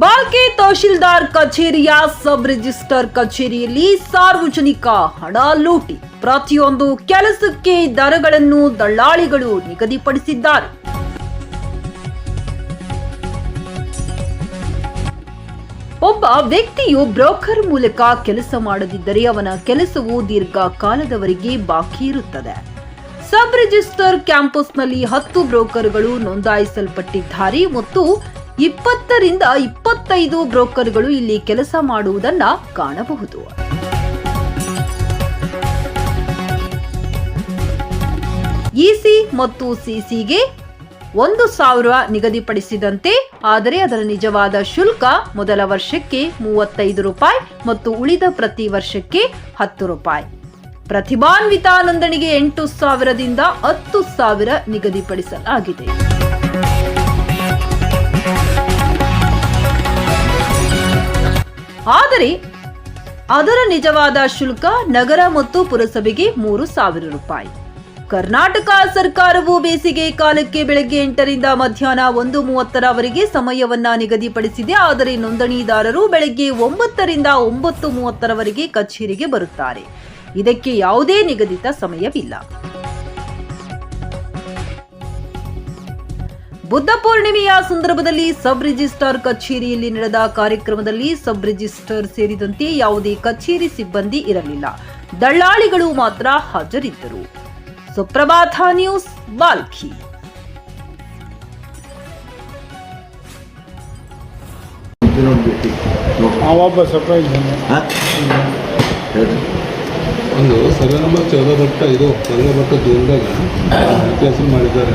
ಬಾಲ್ಕೆ ತಹಶೀಲ್ದಾರ್ ಕಚೇರಿಯ sub register ಕಚೇರಿಯಲ್ಲಿ ಸಾರ್ವಜನಿಕ ಹಣ ಲೂಟಿ. ಪ್ರತಿಯೊಂದು ಕೆಲಸಕ್ಕೆ ದರಗಳನ್ನು ದಳ್ಳಾಳಿಗಳು ನಿಗದಿಪಡಿಸಿದ್ದಾರೆ. ಒಬ್ಬ ವ್ಯಕ್ತಿಯು ಬ್ರೋಕರ್ ಮೂಲಕ ಕೆಲಸ ಮಾಡದಿದ್ದರೆ ಅವನ ಕೆಲಸವು ದೀರ್ಘಕಾಲದವರೆಗೆ ಬಾಕಿ ಇರುತ್ತದೆ. ಸಬ್ ರಿಜಿಸ್ಟರ್ ಕ್ಯಾಂಪಸ್ನಲ್ಲಿ ಹತ್ತು ಬ್ರೋಕರ್ಗಳು ನೋಂದಾಯಿಸಲ್ಪಟ್ಟಿದ್ದಾರೆ ಮತ್ತು ಇಪ್ಪತ್ತರಿಂದ ಇಪ್ಪತ್ತೈದು ಬ್ರೋಕರ್ಗಳು ಇಲ್ಲಿ ಕೆಲಸ ಮಾಡುವುದನ್ನ ಕಾಣಬಹುದು. ಇಸಿ ಮತ್ತು ಸಿಸಿಗೆ ಒಂದು ಸಾವಿರ ನಿಗದಿಪಡಿಸಿದಂತೆ, ಆದರೆ ಅದರ ನಿಜವಾದ ಶುಲ್ಕ ಮೊದಲ ವರ್ಷಕ್ಕೆ ಮೂವತ್ತೈದು ರೂಪಾಯಿ ಮತ್ತು ಉಳಿದ ಪ್ರತಿ ವರ್ಷಕ್ಕೆ ಹತ್ತು ರೂಪಾಯಿ. ಪ್ರತಿಭಾನ್ವಿತ ನೋಂದಣಿಗೆ ಎಂಟು ಸಾವಿರದಿಂದ ಹತ್ತು ಸಾವಿರ ನಿಗದಿಪಡಿಸಲಾಗಿದೆ. ಆದರೆ ಅದರ ನಿಜವಾದ ಶುಲ್ಕ ನಗರ ಮತ್ತು ಪುರಸಭೆಗೆ ಮೂರು ಸಾವಿರ ರೂಪಾಯಿ. ಕರ್ನಾಟಕ ಸರ್ಕಾರವು ಬೇಸಿಗೆ ಕಾಲಕ್ಕೆ ಬೆಳಗ್ಗೆ ಎಂಟರಿಂದ ಮಧ್ಯಾಹ್ನ ಒಂದು ಮೂವತ್ತರವರೆಗೆ ಸಮಯವನ್ನ ನಿಗದಿಪಡಿಸಿದೆ. ಆದರೆ ನೋಂದಣಿದಾರರು ಬೆಳಗ್ಗೆ ಒಂಬತ್ತರಿಂದ ಒಂಬತ್ತು ಮೂವತ್ತರವರೆಗೆ ಕಚೇರಿಗೆ ಬರುತ್ತಾರೆ. ಇದಕ್ಕೆ ಯಾವುದೇ ನಿಗದಿತ ಸಮಯವಿಲ್ಲ. ಬುದ್ಧ ಪೂರ್ಣಿಮೆಯ ಸಂದರ್ಭದಲ್ಲಿ ಸಬ್ ರಿಜಿಸ್ಟರ್ ಕಚೇರಿಯಲ್ಲಿ ನಡೆದ ಕಾರ್ಯಕ್ರಮದಲ್ಲಿ ಸಬ್ ರಿಜಿಸ್ಟರ್ ಸೇರಿದಂತೆ ಯಾವುದೇ ಕಚೇರಿ ಸಿಬ್ಬಂದಿ ಇರಲಿಲ್ಲ. ದಳ್ಳಾಳಿಗಳು ಮಾತ್ರ ಹಾಜರಿದ್ದರು. ಸುಪ್ರಭಾತ ನ್ಯೂಸ್ ಬಾಲ್ಕಿ. ಒಂದು ನಂಬರ್ ಚೌದ ಭಟ್ಟ ಇದು ರಂಗಭಟ್ಟ ದೂರದಾಗ ಕೆಲಸ ಮಾಡಿದ್ದಾರೆ.